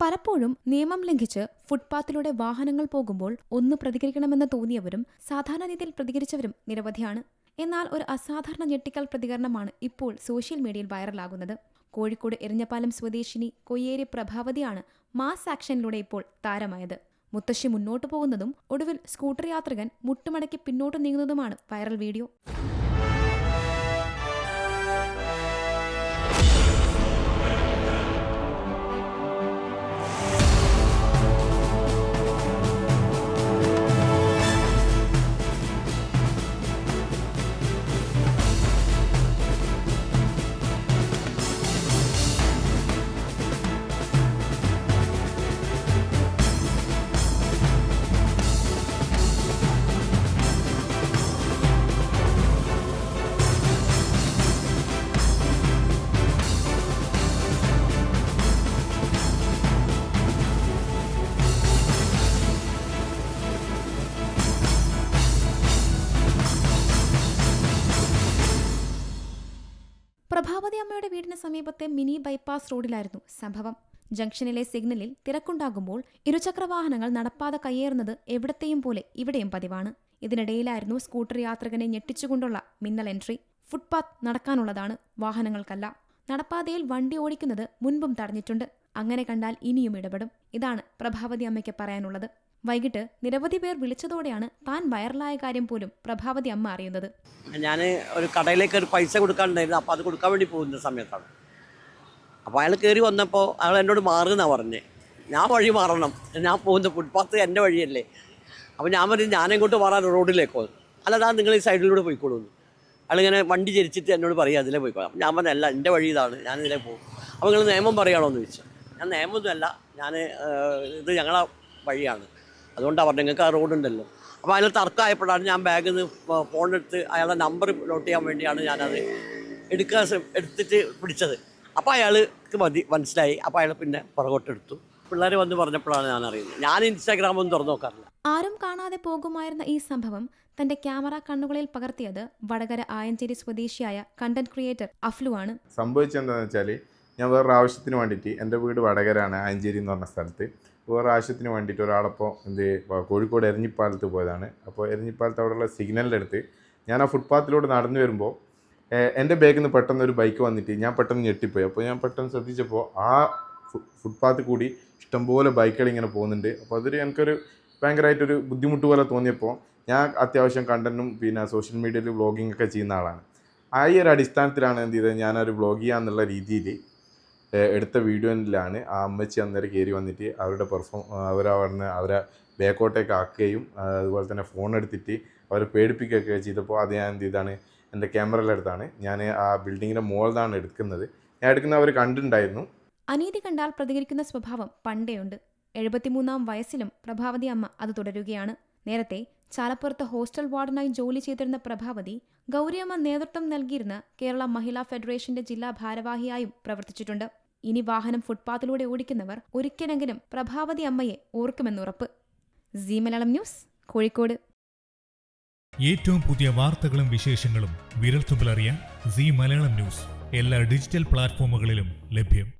പലപ്പോഴും നിയമം ലംഘിച്ച് ഫുട്പാത്തിലൂടെ വാഹനങ്ങൾ പോകുമ്പോൾ ഒന്ന് പ്രതികരിക്കണമെന്ന് തോന്നിയവരും സാധാരണ രീതിയിൽ പ്രതികരിച്ചവരും നിരവധിയാണ്. എന്നാൽ ഒരു അസാധാരണ ഞെട്ടിക്കൽ പ്രതികരണമാണ് ഇപ്പോൾ സോഷ്യൽ മീഡിയയിൽ വൈറലാകുന്നത്. കോഴിക്കോട് എറിഞ്ഞപ്പാലം സ്വദേശിനി കൊയ്യേരി പ്രഭാവതിയാണ് മാസ് ആക്ഷനിലൂടെ ഇപ്പോൾ താരമായത്. മുത്തശ്ശി മുന്നോട്ടു പോകുന്നതും ഒടുവിൽ സ്കൂട്ടർ യാത്രികൻ മുട്ടുമടക്കി പിന്നോട്ട് നീങ്ങുന്നതുമാണ് വൈറൽ വീഡിയോ. പ്രഭാവതി അമ്മയുടെ വീടിന് സമീപത്തെ മിനി ബൈപ്പാസ് റോഡിലായിരുന്നു സംഭവം. ജംഗ്ഷനിലെ സിഗ്നലിൽ തിരക്കുണ്ടാകുമ്പോൾ ഇരുചക്രവാഹനങ്ങൾ നടപ്പാത കയ്യേറുന്നത് എവിടത്തെയും പോലെ ഇവിടെയും പതിവാണ്. ഇതിനിടയിലായിരുന്നു സ്കൂട്ടർ യാത്രികനെ ഞെട്ടിച്ചുകൊണ്ടുള്ള മിന്നൽ എൻട്രി. ഫുട്പാത്ത് നടക്കാനുള്ളതാണ് വാഹനങ്ങൾക്കല്ല. നടപ്പാതയിൽ വണ്ടി ഓടിക്കുന്നത് മുൻപും തടഞ്ഞിട്ടുണ്ട്. അങ്ങനെ കണ്ടാൽ ഇനിയും ഇടപെടും. ഇതാണ് പ്രഭാവതി അമ്മയ്ക്ക് പറയാനുള്ളത്. വൈകിട്ട് നിരവധി പേർ വിളിച്ചതോടെയാണ് താൻ വൈറലായ കാര്യം പോലും പ്രഭാവതി അമ്മ അറിയുന്നത്. ഞാൻ ഒരു കടയിലേക്ക് ഒരു പൈസ കൊടുക്കാനുണ്ടായിരുന്നു. അപ്പോൾ അത് കൊടുക്കാൻ വേണ്ടി പോകുന്ന സമയത്താണ്. അപ്പോൾ അയാൾ കയറി വന്നപ്പോൾ അയാൾ എന്നോട് മാറുന്നാണ് പറഞ്ഞത് ഞാൻ വഴി മാറണം. ഞാൻ പോകുന്ന ഫുട്പാത്ത് എന്റെ വഴിയല്ലേ. അപ്പോൾ ഞാൻ പറഞ്ഞു ഞാൻ എങ്ങോട്ട് മാറാൻ റോഡിലേക്കോ? അല്ലതാ നിങ്ങൾ ഈ സൈഡിലൂടെ പോയിക്കോളൂ. അയാളിങ്ങനെ വണ്ടി ചരിച്ചിട്ട് എന്നോട് പറയുക അതിലേ പോയിക്കോളാം ഞാൻ പറഞ്ഞു അല്ല എന്റെ വഴി ഇതാണ്. ഞാൻ ഇതിലേ പോകും. അപ്പോൾ നിങ്ങൾ നിയമം പറയുകയാണോ എന്ന് ചോദിച്ചു. ഞാൻ നിയമമൊന്നുമല്ല. ഞാൻ ഇത് ഞങ്ങളെ വഴിയാണ്. അതുകൊണ്ടാണ് പറഞ്ഞത് നിങ്ങൾക്ക് ആ റോഡുണ്ടല്ലോ അപ്പോൾ അതിൽ തർക്കമായപ്പോഴാണ് ഞാൻ ബാഗിൽ നിന്ന് ഫോണെടുത്ത് അയാളുടെ നമ്പർ നോട്ട് ചെയ്യാൻ വേണ്ടിയാണ് ഞാനത് എടുക്കാൻ എടുത്തിട്ട് പിടിച്ചത്. അപ്പോൾ അയാൾക്ക് മതി മനസ്സിലായി. അപ്പോൾ അയാൾ പിന്നെ പുറകോട്ടെടുത്തു പിള്ളേർ വന്ന് പറഞ്ഞപ്പോഴാണ് ഞാൻ അറിയുന്നത്. ഞാൻ ഇൻസ്റ്റാഗ്രാമൊന്നും തുറന്നു നോക്കാറില്ല. ആരും കാണാതെ പോകുമായിരുന്ന ഈ സംഭവം തന്റെ ക്യാമറ കണ്ണുകളിൽ പകർത്തിയത് വടകര ആയഞ്ചേരി സ്വദേശിയായ കണ്ടന്റ് ക്രിയേറ്റർ അഫ്ലു ആണ്. സംഭവിച്ചെന്താണെന്ന് വെച്ചാൽ ഞാൻ വേറൊരു ആവശ്യത്തിന് വേണ്ടിയിട്ട് എന്റെ വീട് വടകരാണ് ആഞ്ചേരി എന്ന് പറഞ്ഞ സ്ഥലത്ത്. വേറെ ആവശ്യത്തിന് വേണ്ടിയിട്ട് ഒരാളപ്പോൾ എന്ത് കോഴിക്കോട് എരഞ്ഞിപ്പാലത്ത് പോയതാണ്. അപ്പോൾ എരഞ്ഞിപ്പാലത്ത് അവിടെയുള്ള സിഗ്നലിന്റെ അടുത്ത് ഞാൻ ആ ഫുട്പാത്തിലൂടെ നടന്നു വരുമ്പോൾ എന്റെ ബാഗിൽ നിന്ന് പെട്ടെന്ന് ഒരു ബൈക്ക് വന്നിട്ട് ഞാൻ പെട്ടെന്ന് ഞെട്ടിപ്പോയി. അപ്പോൾ ഞാൻ പെട്ടെന്ന് ശ്രദ്ധിച്ചപ്പോൾ ആ ഫുട്പാത്ത് കൂടി ഇഷ്ടംപോലെ ബൈക്കുകൾ ഇങ്ങനെ പോകുന്നുണ്ട്. അപ്പോൾ അതൊരു എനിക്കൊരു ഭയങ്കരമായിട്ടൊരു ബുദ്ധിമുട്ട് പോലെ തോന്നിയപ്പോൾ ഞാൻ അത്യാവശ്യം കണ്ടന്റും പിന്നെ സോഷ്യൽ മീഡിയയിൽ വ്ളോഗിംഗ് ഒക്കെ ചെയ്യുന്ന ആളാണ്. ആ ഈ ഒരു അടിസ്ഥാനത്തിലാണ് എന്ത് ചെയ്തത്? ഞാനൊരു വ്ളോഗ് ചെയ്യാന്നുള്ള രീതിയിൽ എടുത്ത വീഡിയോയിലാണ് ആ അമ്മച്ചി അന്നേരം കയറി വന്നിട്ട് അവരുടെ പെർഫോം അവരവിടുന്ന് അവരെ ബാക്കോട്ടേക്ക് ആക്കുകയും അതുപോലെ തന്നെ ഫോൺ എടുത്തിട്ട് അവരെ പേടിപ്പിക്കുകയൊക്കെ ചെയ്തപ്പോൾ അത് ഞാൻ എന്ത് ചെയ്താണ് എന്റെ ക്യാമറയിലെടുത്താണ് ഞാൻ ആ ബിൽഡിങ്ങിന്റെ മുകളിലാണ് എടുക്കുന്നത്. ഞാൻ എടുക്കുന്ന അവർ കണ്ടിട്ടുണ്ടായിരുന്നു. അനീതി കണ്ടാൽ പ്രതികരിക്കുന്ന സ്വഭാവം പണ്ടേ ഉണ്ട് എഴുപത്തിമൂന്നാം വയസ്സിലും പ്രഭാവതി അമ്മ അത് തുടരുകയാണ്. നേരത്തെ ചാലപ്പുറത്ത് ഹോസ്റ്റൽ വാർഡനായി ജോലി ചെയ്തിരുന്ന പ്രഭാവതി ഗൗരിയമ്മ നേതൃത്വം നൽകിയിരുന്ന കേരള മഹിളാ ഫെഡറേഷന്റെ ജില്ലാ ഭാരവാഹിയായും പ്രവർത്തിച്ചിട്ടുണ്ട്. ഇനി വാഹനം ഫുട്പാത്തിലൂടെ ഓടിക്കുന്നവർ ഒരിക്കലെങ്കിലും പ്രഭാവതി അമ്മയെ ഓർക്കുമെന്നുറപ്പ് സി മലയാളം ന്യൂസ് കോഴിക്കോട്. ഏറ്റവും പുതിയ വാർത്തകളും വിശേഷങ്ങളും വിരൽത്തുമ്പിലറിയാൻ സി മലയാളം ന്യൂസ് എല്ലാ ഡിജിറ്റൽ പ്ലാറ്റ്ഫോമുകളിലും ലഭ്യം.